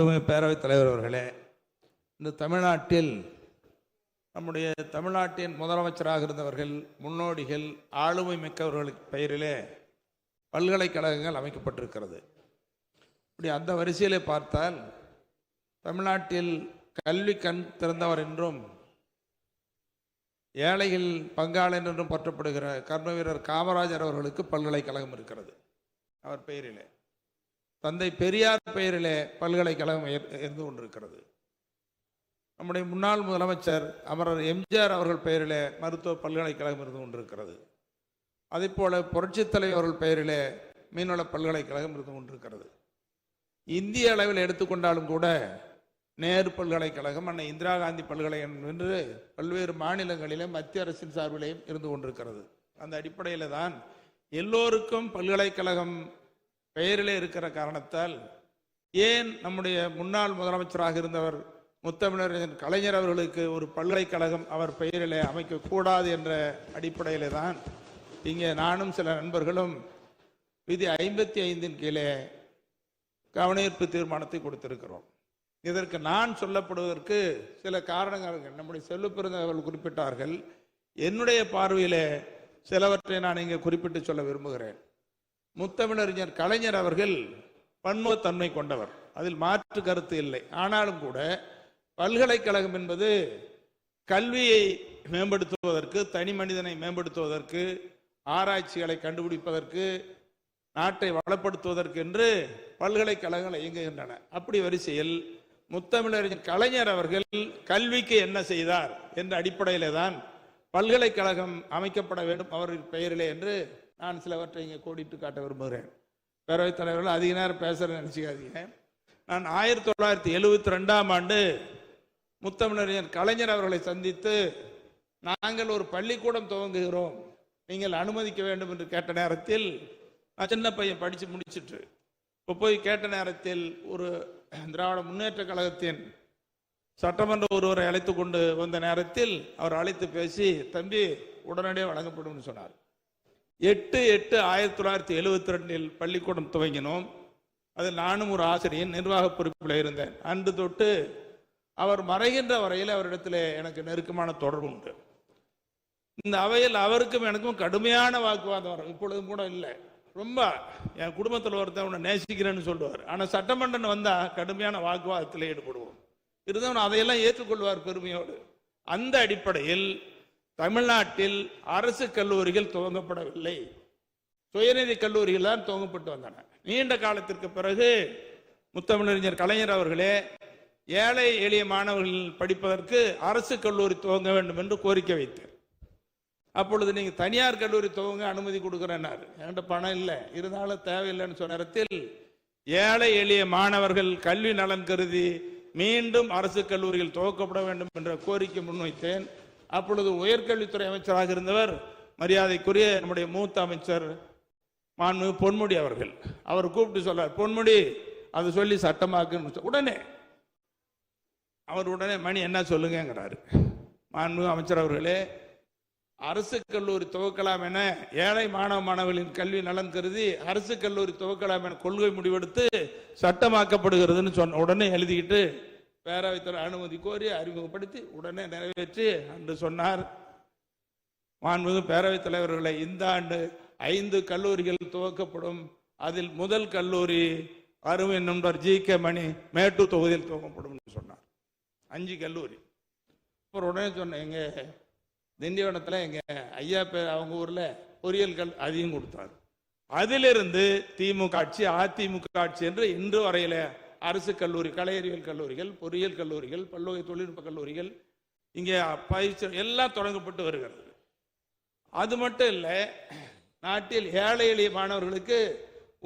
பேரவைத் தலைவர் அவர்களே இந்த தமிழ்நாட்டில் நம்முடைய தமிழ்நாட்டின் முதலமைச்சராக இருந்தவர்கள் முன்னோடிகள் ஆளுமை மிக்கவர்களுக்கு பெயரிலே பல்கலைக்கழகங்கள் அமைக்கப்பட்டிருக்கிறது. இப்படி அந்த வரிசையிலே பார்த்தால் தமிழ்நாட்டில் கல்வி கண் திறந்தவர் என்றும் ஏழைகள் பங்காளன் என்றும் போற்றப்படுகிற கர்ம வீரர் காமராஜர் அவர்களுக்கு பல்கலைக்கழகம் இருக்கிறது. அவர் பெயரிலே. தந்தை பெரியார் பெயரிலே பல்கலைக்கழகம் இருந்து கொண்டிருக்கிறது. நம்முடைய முன்னாள் முதலமைச்சர் அமரர் எம்ஜிஆர் அவர்கள் பெயரிலே மருத்துவ பல்கலைக்கழகம் இருந்து கொண்டிருக்கிறது. அதே போல புரட்சித்தலைவர் அவர்கள் பெயரிலே மீன்வள பல்கலைக்கழகம் இருந்து கொண்டிருக்கிறது. இந்திய அளவில் எடுத்துக்கொண்டாலும் கூட நேரு பல்கலைக்கழகம் அன்னை இந்திரா காந்தி பல்கலைக்கழகம் என்று பல்வேறு மாநிலங்களிலும் மத்திய அரசின் சார்பிலேயும் இருந்து கொண்டிருக்கிறது. அந்த அடிப்படையில் தான் எல்லோருக்கும் பல்கலைக்கழகம் பெயரிலே இருக்கிற காரணத்தால் ஏன் நம்முடைய முன்னாள் முதலமைச்சராக இருந்தவர் முத்தமிழர் கலைஞர் அவர்களுக்கு ஒரு பல்கலைக்கழகம் அவர் பெயரிலே அமைக்கக்கூடாது என்ற அடிப்படையிலே தான் இங்கே நானும் சில நண்பர்களும் விதி ஐம்பத்தி ஐந்தின் கீழே கவனஈர்ப்பு தீர்மானத்தை கொடுத்திருக்கிறோம். இதற்கு நான் சொல்லப்படுவதற்கு சில காரணங்கள் இருக்கு. நம்முடைய செல்லுப்பெருந்தவர்கள் குறிப்பிட்டார்கள். என்னுடைய பார்வையிலே சிலவற்றை நான் இங்கே குறிப்பிட்டு சொல்ல விரும்புகிறேன். முத்தமிழறிஞர் கலைஞர் அவர்கள் பன்முகத்தன்மை கொண்டவர். அதில் மாற்று கருத்து இல்லை. ஆனாலும் கூட பல்கலைக்கழகம் என்பது கல்வியை மேம்படுத்துவதற்கு தனி மனிதனை மேம்படுத்துவதற்கு ஆராய்ச்சிகளை கண்டுபிடிப்பதற்கு நாட்டை வளப்படுத்துவதற்கு என்று பல்கலைக்கழகங்கள் இயங்குகின்றன. அப்படி வரிசையில் முத்தமிழறிஞர் கலைஞர் அவர்கள் கல்விக்கு என்ன செய்தார் என்ற அடிப்படையிலே தான் பல்கலைக்கழகம் அமைக்கப்பட வேண்டும். அவரின் பெயரிலே என்று நான் சிலவற்றை இங்கே கோடிட்டு காட்ட விரும்புகிறேன். பேரவைத் தலைவர்கள் அதிக நேரம் பேசுகிறேன் நினச்சிக்காதீங்க. நான் ஆயிரத்தி தொள்ளாயிரத்தி எழுவத்தி ரெண்டாம் ஆண்டு முத்தமிழறிஞர் கலைஞர் அவர்களை சந்தித்து நாங்கள் ஒரு பள்ளிக்கூடம் துவங்குகிறோம். நீங்கள் அனுமதிக்க வேண்டும் என்று கேட்ட நேரத்தில் நான் சின்ன பையன் படித்து முடிச்சுட்டு இப்போ போய் கேட்ட நேரத்தில் ஒரு திராவிட முன்னேற்ற கழகத்தின் சட்டமன்ற ஒருவரை அழைத்து கொண்டு வந்த நேரத்தில் அவர் அழைத்து பேசி தம்பி உடனடியாக வழங்கப்படும் சொன்னார். எட்டு எட்டு ஆயிரத்தி தொள்ளாயிரத்தி எழுவத்தி ரெண்டில் பள்ளிக்கூடம் துவங்கினோம். அதில் நானும் ஒரு ஆசிரியர் நிர்வாக பொறுப்பில் இருந்தேன். அன்று தொட்டு அவர் மறைகின்ற வரையில் அவரிடத்தில் எனக்கு நெருக்கமான தொடர்பு உண்டு. இந்த அவையில் அவருக்கும் எனக்கும் கடுமையான வாக்குவாதம் வரும். இப்பொழுதும் கூட இல்லை. ரொம்ப என் குடும்பத்தில் ஒருத்தன் உன்னை நேசிக்கிறேன்னு சொல்லுவார். ஆனால் சட்டமன்றம் வந்தால் கடுமையான வாக்குவாதத்தில் ஈடுபடுவோம். இருந்தவன் அதையெல்லாம் ஏற்றுக்கொள்வார் பெருமையோடு. அந்த அடிப்படையில் தமிழ்நாட்டில் அரசு கல்லூரிகள் துவங்கப்படவில்லை. சுயநிதி கல்லூரிகள் தான் துவங்கப்பட்டு வந்தன. நீண்ட காலத்திற்கு பிறகு முத்தமிழறிஞர் கலைஞர் அவர்களே ஏழை எளிய மாணவர்கள் படிப்பதற்கு அரசு கல்லூரி துவங்க வேண்டும் என்று கோரிக்கை வைத்தார். அப்பொழுது நீங்கள் தனியார் கல்லூரி துவங்க அனுமதி கொடுக்குறேன்னாரு. என்கிட்ட பணம் இல்லை. இருந்தாலும் தேவையில்லைன்னு சொன்ன நேரத்தில் ஏழை எளிய மாணவர்கள் கல்வி நலன் கருதி மீண்டும் அரசு கல்லூரிகள் துவக்கப்பட வேண்டும் என்ற கோரிக்கை முன்வைத்தேன். அப்பொழுது உயர்கல்வித்துறை அமைச்சராக இருந்தவர் மரியாதைக்குரிய நம்முடைய மூத்த அமைச்சர் மாண்பு பொன்முடி அவர்கள். அவர் கூப்பிட்டு சொல்றார் பொன்முடி அதை சொல்லி சட்டமாக்குன்னு உடனே அவர் உடனே மணி என்ன சொல்லுங்கிறாரு மாண்பு அமைச்சர் அவர்களே அரசு கல்லூரி துவக்கலாம் என ஏழை மாணவ மாணவர்களின் கல்வி நலன் கருதி அரசு கல்லூரி துவக்கலாம் என கொள்கை முடிவெடுத்து சட்டமாக்கப்படுகிறதுன்னு சொன்ன உடனே எழுதிக்கிட்டு பேரவைத்துறை அனுமதி கோரி அறிமுகப்படுத்தி உடனே நிறைவேற்றி அன்று சொன்னார். மாண்புமிகு பேரவைத் தலைவர்களை இந்த ஆண்டு ஐந்து கல்லூரிகள் துவக்கப்படும். அதில் முதல் கல்லூரி அருமை நண்பர் ஜி கே மணி மேட்டூர் தொகுதியில் துவக்கப்படும் என்று சொன்னார். அஞ்சு கல்லூரி. அப்புறம் உடனே சொன்னேன் எங்க திண்டிவனத்தில் எங்க ஐயா பேர் அவங்க ஊர்ல பொறியியல் கல் அதிகம் கொடுத்தார். அதிலிருந்து திமுக ஆட்சி அதிமுக ஆட்சி என்று இன்று வரையில அரசு கல்லூரி கலை அறிவியல் கல்லூரிகள் பொறியியல் கல்லூரிகள் பல்வகை தொழில்நுட்ப கல்லூரிகள் இங்கே பயிற்சி எல்லாம் தொடங்கப்பட்டு வருகிறது. அது மட்டும் இல்லை நாட்டில் ஏழை எளிய மாணவர்களுக்கு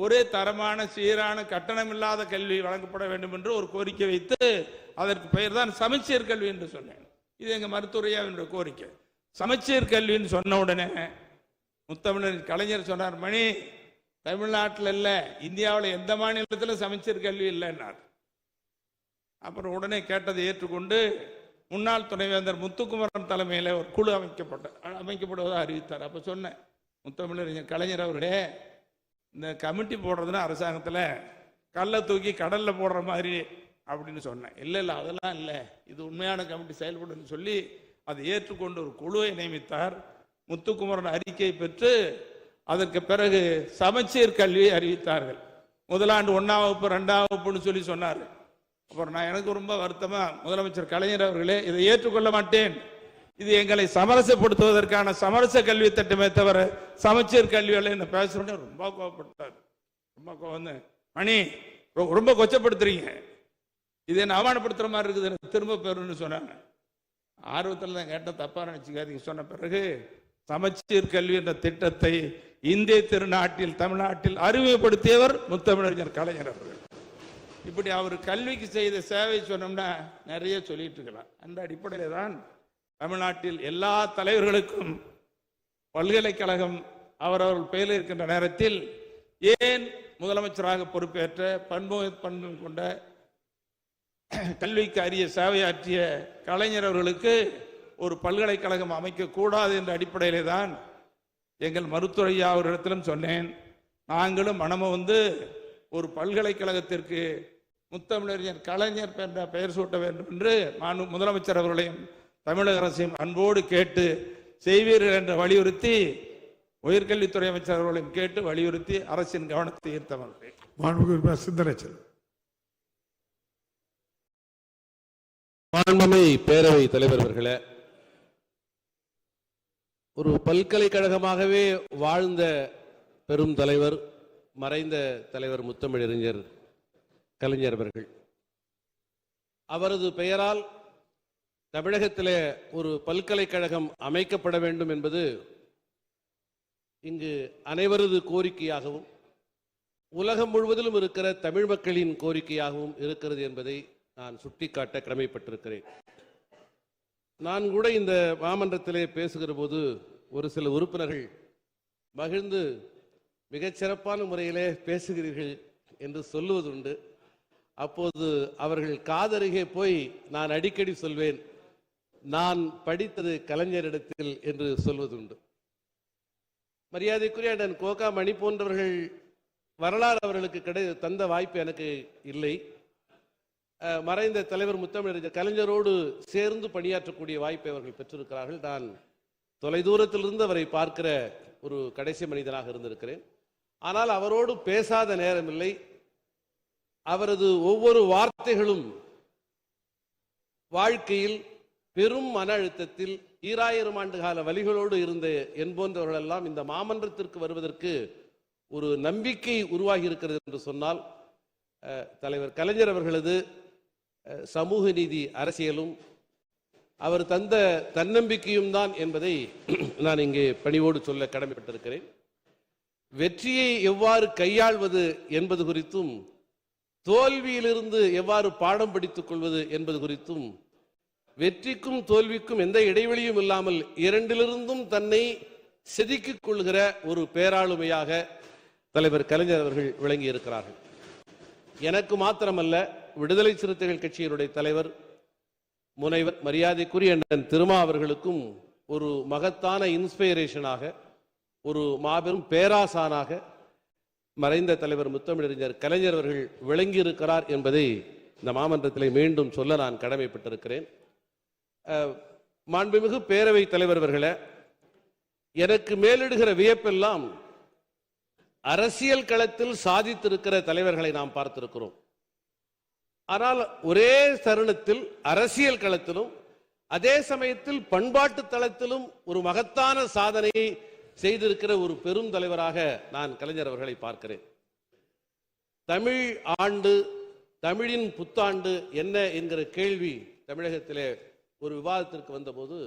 ஒரே தரமான சீரான கட்டணமில்லாத கல்வி வழங்கப்பட வேண்டும் என்று ஒரு கோரிக்கை வைத்து அதற்கு பெயர் தான் சமச்சீர் கல்வி என்று சொன்னேன். இது எங்க மருத்துவரையாவினுடைய கோரிக்கை. சமச்சீர் கல்வின்னு சொன்ன உடனே முத்தமிழர் கலைஞர் சொன்னார் மணி தமிழ்நாட்டில் இல்லை இந்தியாவில் எந்த மாநிலத்திலும் சமச்சீர் கல்வி இல்லைன்னார். அப்புறம் உடனே கேட்டதை ஏற்றுக்கொண்டு முன்னாள் துணைவேந்தர் முத்துக்குமரன் தலைமையில் ஒரு குழு அமைக்கப்பட்ட அமைக்கப்படுவதாக அறிவித்தார். அப்போ சொன்னேன் முத்தமிழறிஞர் கலைஞர் அவர்களே இந்த கமிட்டி போடுறதுன்னா அரசாங்கத்தில் கல்லை தூக்கி கடலில் போடுற மாதிரி அப்படின்னு சொன்னேன். இல்லை இல்லை அதெல்லாம் இல்லை. இது உண்மையான கமிட்டி செயல்படுன்னு சொல்லி அதை ஏற்றுக்கொண்டு ஒரு குழுவை நியமித்தார். முத்துக்குமரன் அறிக்கை பெற்று அதற்கு பிறகு சமச்சீர் கல்வியை அறிவித்தார்கள். முதலாண்டு ஒன்றாம் வகுப்பு ரெண்டாம் வகுப்புன்னு சொல்லி சொன்னார். அப்புறம் நான் எனக்கு ரொம்ப வருத்தமா முதலமைச்சர் கலைஞர் அவர்களே இதை ஏற்றுக்கொள்ள மாட்டேன். இது எங்களை சமரசப்படுத்துவதற்கான சமரச கல்வி திட்டமே தவிர சமச்சீர் கல்வி அல்ல என்ன பேசுறேன்னு ரொம்ப கோவப்பட்டார். ரொம்ப கோவம் மணி ரொ- ரொம்ப கொச்சப்படுத்துறீங்க. இது என்ன அவமானப்படுத்துற மாதிரி இருக்குது திரும்ப பெறுன்னு சொன்னாங்க. ஆர்வத்தில் தான் கேட்ட தப்பாக நினச்சிக்காதீங்க. சொன்ன பிறகு சமச்சீர் கல்வி என்ற திட்டத்தை இந்திய திருநாட்டில் தமிழ்நாட்டில் அறிமுகப்படுத்தியவர் முத்தமிழறிஞர் கலைஞர் அவர்கள். இப்படி அவர் கல்விக்கு செய்த சேவை சொன்னோம்னா நிறைய சொல்லிட்டு இருக்கலாம். அந்த அடிப்படையில் தான் தமிழ்நாட்டில் எல்லா தலைவர்களுக்கும் பல்கலைக்கழகம் அவரவர்கள் பெயரில் இருக்கின்ற நேரத்தில் ஏன் முதலமைச்சராக பொறுப்பேற்ற பண்பு பண்பு கொண்ட கல்விக்கு அரிய சேவையாற்றிய கலைஞர் அவர்களுக்கு ஒரு பல்கலைக்கழகம் அமைக்கக்கூடாது என்ற அடிப்படையிலே தான் எங்கள் மருத்துவ ஐயா அவரிடத்திலும் சொன்னேன். நாங்களும் மனமும் வந்து ஒரு பல்கலைக்கழகத்திற்கு முத்தமிழறிஞர் கலைஞர் என்ற பெயர் சூட்ட வேண்டும் என்று மாண்பு முதலமைச்சர் அவர்களையும் தமிழக அரசையும் அன்போடு கேட்டு செய்வீர்கள் என்று வலியுறுத்தி உயர்கல்வித்துறை அமைச்சர் அவர்களையும் கேட்டு வலியுறுத்தி அரசின் கவனத்தை ஈர்த்தவர்கள் மாண்புமிகு சிந்தனைச்சல் மாண்புமை பேரவை தலைவர் அவர்களே ஒரு பல்கலைக்கழகமாகவே வாழ்ந்த பெரும் தலைவர் மறைந்த தலைவர் முத்தமிழறிஞர் கலைஞர் அவர்கள். அவரது பெயரால் தமிழகத்திலே ஒரு பல்கலைக்கழகம் அமைக்கப்பட வேண்டும் என்பது இங்கு அனைவரது கோரிக்கையாகவும் உலகம் முழுவதிலும் இருக்கிற தமிழ் மக்களின் கோரிக்கையாகவும் இருக்கிறது என்பதை நான் சுட்டிக்காட்ட கடமைப்பட்டிருக்கிறேன். நான் கூட இந்த மாமன்றத்திலே பேசுகிற போது ஒரு சில உறுப்பினர்கள் மகிழ்ந்து மிகச்சிறப்பான முறையிலே பேசுகிறீர்கள் என்று சொல்லுவதுண்டு. அப்போது அவர்கள் காதருகே போய் நான் அடிக்கடி சொல்வேன் நான் படித்தது கலைஞரிடத்தில் என்று சொல்வதுண்டு. மரியாதைக்குரிய அண்ணன் கோகா மணி போன்றவர்கள் வரலாறு அவர்களுக்கு கிடை தந்த வாய்ப்பு எனக்கு இல்லை. மறைந்த தலைவர் முத்தமிழறிஞர் கலைஞரோடு சேர்ந்து பணியாற்றக்கூடிய வாய்ப்பை அவர்கள் பெற்றிருக்கிறார்கள். நான் தொலைதூரத்திலிருந்து அவரை பார்க்கிற ஒரு கடைசி மனிதனாக இருந்திருக்கிறேன். ஆனால் அவரோடு பேசாத நேரமில்லை. அவரது ஒவ்வொரு வார்த்தைகளும் வாழ்க்கையில் பெரும் மன அழுத்தத்தில் ஈராயிரம் ஆண்டு கால வழிகளோடு இருந்த என் இந்த மாமன்றத்திற்கு வருவதற்கு ஒரு நம்பிக்கை உருவாகி இருக்கிறது என்று சொன்னால் தலைவர் கலைஞர் அவர்களது சமூக நீதி அரசியலும் அவர் தந்த தன்னம்பிக்கையும் தான் என்பதை நான் இங்கே பணிவோடு சொல்ல கடமைப்பட்டிருக்கிறேன். வெற்றியை எவ்வாறு கையாள்வது என்பது குறித்தும் தோல்வியிலிருந்து எவ்வாறு பாடம் படித்துக் கொள்வது என்பது குறித்தும் வெற்றிக்கும் தோல்விக்கும் எந்த இடைவெளியும் இல்லாமல் இரண்டிலிருந்தும் தன்னை செதுக்கிக் கொள்கிற ஒரு பேராளுமையாக தலைவர் கலைஞர் அவர்கள் விளங்கி இருக்கிறார்கள் எனக்கு மாத்திரமல்ல விடுதலை சிறுத்தைகள் கட்சியினுடைய தலைவர் முனைவர் மரியாதைக்குரிய அண்ணன் திருமா அவர்களுக்கும் ஒரு மகத்தான இன்ஸ்பைரேஷனாக ஒரு மாபெரும் பேராசானாக மறைந்த தலைவர் முத்தமிழறிஞர் கலைஞர் அவர்கள் விளங்கியிருக்கிறார் என்பதை இந்த மாமன்றத்திலே மீண்டும் சொல்ல நான் கடமைப்பட்டிருக்கிறேன். மாண்புமிகு பேரவை தலைவர் அவர்களே எனக்கு மேலிடுகிற வியப்பெல்லாம் அரசியல் களத்தில் சாதித்திருக்கிற தலைவர்களை நாம் பார்த்திருக்கிறோம். ஆனால் ஒரே தருணத்தில் அரசியல் களத்திலும் அதே சமயத்தில் பண்பாட்டு தளத்திலும் ஒரு மகத்தான சாதனையை செய்திருக்கிற ஒரு பெரும் தலைவராக நான் கலைஞர் அவர்களை பார்க்கிறேன். தமிழ் ஆண்டு தமிழின் புத்தாண்டு என்ன என்கிற கேள்வி தமிழகத்திலே ஒரு விவாதத்திற்கு வந்தபோது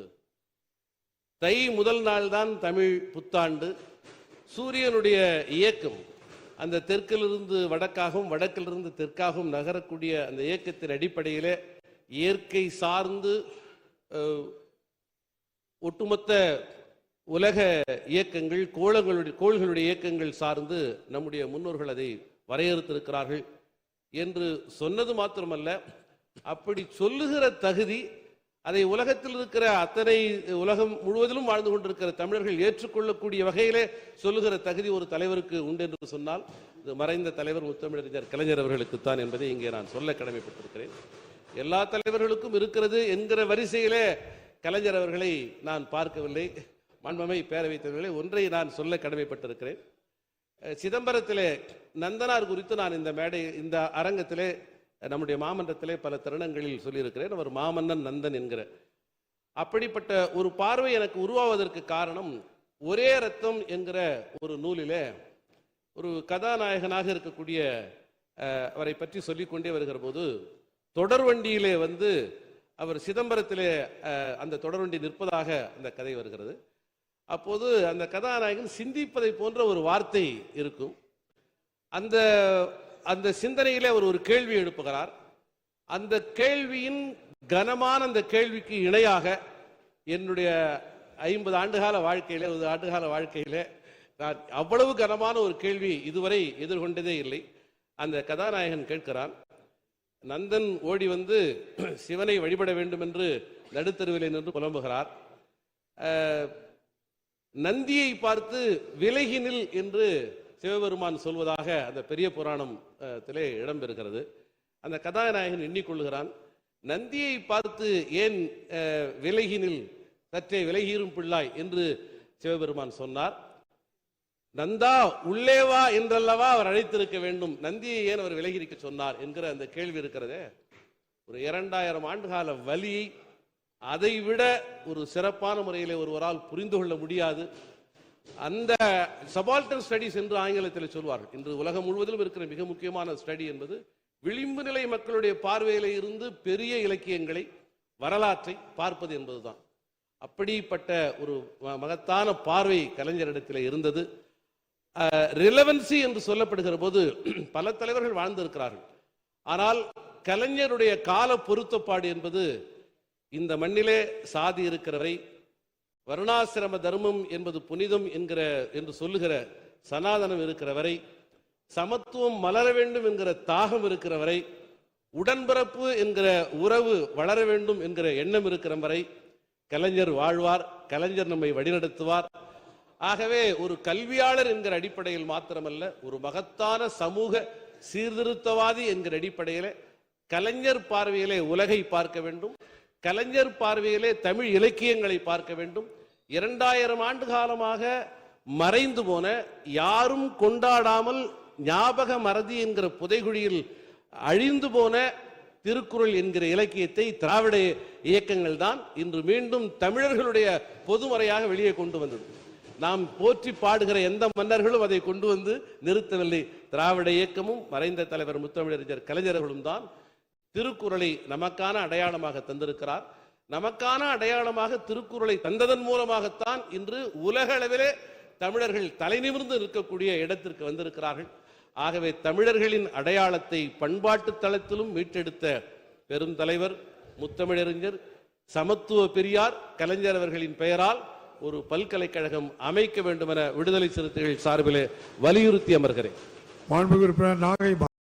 தை முதல் நாள் தான் தமிழ் புத்தாண்டு சூரியனுடைய இயக்கம் அந்த தெற்கிலிருந்து வடக்காகவும் வடக்கிலிருந்து தெற்காகவும் நகரக்கூடிய அந்த இயக்கத்தின் அடிப்படையிலே இயற்கை சார்ந்து ஒட்டுமொத்த உலக இயக்கங்கள் கோளங்களுடைய கோள்களுடைய இயக்கங்கள் சார்ந்து நம்முடைய முன்னோர்கள் அதை வரையறுத்திருக்கிறார்கள் என்று சொன்னது மாத்திரமல்ல அப்படி சொல்லுகிற தகுதி அதை உலகத்தில் இருக்கிற அத்தனை உலகம் முழுவதிலும் வாழ்ந்து கொண்டிருக்கிற தமிழர்கள் ஏற்றுக்கொள்ளக்கூடிய வகையிலே சொல்லுகிற தகுதி ஒரு தலைவருக்கு உண்டு என்று சொன்னால் இது மறைந்த தலைவர் முத்தமிழறிஞர் கலைஞர் அவர்களுக்குத்தான் என்பதை இங்கே நான் சொல்ல கடமைப்பட்டிருக்கிறேன். எல்லா தலைவர்களுக்கும் இருக்கிறது என்கிற வரிசையிலே கலைஞர் அவர்களை நான் பார்க்கவில்லை. மண்மமை பேரவைத் தலைவர்களை ஒன்றை நான் சொல்ல கடமைப்பட்டிருக்கிறேன். சிதம்பரத்திலே நந்தனார் குறித்து நான் இந்த மேடை இந்த அரங்கத்திலே நம்முடைய மாமன்றத்திலே பல தருணங்களில் சொல்லியிருக்கிறேன். அவர் மாமன்னன் நந்தன் என்கிற. அப்படிப்பட்ட ஒரு பார்வை எனக்கு உருவாவதற்கு காரணம் ஒரே ரத்தம் என்கிற ஒரு நூலிலே ஒரு கதாநாயகனாக இருக்கக்கூடிய அவரை பற்றி சொல்லிக்கொண்டே வருகிற போது தொடர்வண்டியிலே வந்து அவர் சிதம்பரத்திலே அந்த அந்த தொடர்வண்டி நிற்பதாக அந்த கதை வருகிறது. அப்போது அந்த கதாநாயகன் சிந்திப்பதை போன்ற ஒரு வார்த்தை இருக்கும். அந்த அந்த சிந்தனையிலே அவர் ஒரு கேள்வி எழுப்புகிறார். அந்த கேள்வியின் கனமான அந்த கேள்விக்கு இணையாக என்னுடைய ஐம்பது ஆண்டுகால வாழ்க்கையிலே ஒரு ஆண்டுகால வாழ்க்கையிலே நான் அவ்வளவு கனமான ஒரு கேள்வி இதுவரை எதிர்கொண்டதே இல்லை. அந்த கதாநாயகன் கேட்கிறான் நந்தன் ஓடி வந்து சிவனை வழிபட வேண்டும் என்று நடுத்தருவிலே நின்று புலம்புகிறார். நந்தியை பார்த்து விலகினில் என்று சிவபெருமான் சொல்வதாக அந்த பெரிய புராணம் திலே இடம்பெறுகிறது. அந்த கதாநாயகன் எண்ணிக்கொள்கிறான் நந்தியை பார்த்து ஏன் அஹ், விலகினில் சற்றே விலகிரும் பிள்ளாய்? என்று சிவபெருமான் சொன்னார். நந்தா உள்ளே வா என்றல்லவா அவர் அழைத்திருக்க வேண்டும்? நந்தியை ஏன் அவர் விலகிருக்க சொன்னார்? என்கிற அந்த கேள்வி இருக்கிறதே. ஒரு இரண்டாயிரம் ஆண்டுகால வலியை அதைவிட ஒரு சிறப்பான முறையிலே ஒருவரால் புரிந்து கொள்ள முடியாது. அந்த சபால்டன் ஸ்டடிஸ் என்று ஆங்கிலத்தில் சொல்வார்கள். இன்று உலகம் முழுவதிலும் இருக்கிற மிக முக்கியமான ஸ்டடி என்பது விளிம்பு நிலை மக்களுடைய பார்வையில இருந்து பெரிய இலக்கியங்களை வரலாற்றை பார்ப்பது என்பதுதான். அப்படிப்பட்ட ஒரு மகத்தான பார்வை கலைஞரிடத்தில் இருந்தது. ரிலவன்சி என்று சொல்லப்படுகிற போது பல தலைவர்கள் வாழ்ந்திருக்கிறார்கள். ஆனால் கலைஞருடைய கால பொருத்தப்பாடு என்பது இந்த மண்ணிலே சாதி இருக்கிறவரை வருணாசிரம தர்மம் என்பது புனிதம் என்கிற என்று சொல்லுகிற சனாதனம் இருக்கிற வரை சமத்துவம் மலர வேண்டும் என்கிற தாகம் இருக்கிற வரை உடன்பிறப்பு என்கிற உறவு வளர வேண்டும் என்கிற எண்ணம் இருக்கிற வரை கலைஞர் வாழ்வார் கலைஞர் நம்மை வழிநடத்துவார். ஆகவே ஒரு கல்வியாளர் என்கிற அடிப்படையில் மாத்திரமல்ல ஒரு மகத்தான சமூக சீர்திருத்தவாதி என்கிற அடிப்படையில் கலைஞர் பார்வையிலே உலகை பார்க்க வேண்டும் கலைஞர் பார்வையிலே தமிழ் இலக்கியங்களை பார்க்க வேண்டும் இரண்டாயிரம் ஆண்டு காலமாக மறைந்து போன யாரும் கொண்டாடாமல் ஞாபக மறதி என்கிற புதைகுழியில் அழிந்து போன திருக்குறள் என்கிற இலக்கியத்தை திராவிட இயக்கங்கள் தான் இன்று மீண்டும் தமிழர்களுடைய பொதுமறையாக வெளியே கொண்டு வந்தது. நாம் போற்றி பாடுகிற எந்த மன்னர்களும் அதை கொண்டு வந்து நிறுத்தவில்லை. திராவிட இயக்கமும் மறைந்த தலைவர் முத்தமிழறிஞர் கலைஞர்களும் தான் திருக்குறளை நமக்கான அடையாளமாக தந்திருக்கிறார். நமக்கான அடையாளமாக திருக்குறளை தந்ததன் மூலமாகத்தான் இன்று உலக அளவிலே தமிழர்கள் தலைநிமிர்ந்து நிற்கக்கூடிய இடத்திற்கு வந்திருக்கிறார்கள். ஆகவே தமிழர்களின் அடையாளத்தை பண்பாட்டு தளத்திலும் மீட்டெடுத்த பெருந்தலைவர் முத்தமிழறிஞர் சமத்துவ பெரியார் கலைஞர் அவர்களின் பெயரால் ஒரு பல்கலைக்கழகம் அமைக்க வேண்டும் என விடுதலை சிறுத்தைகள் சார்பிலே வலியுறுத்தி அமர்கிறேன். நாகை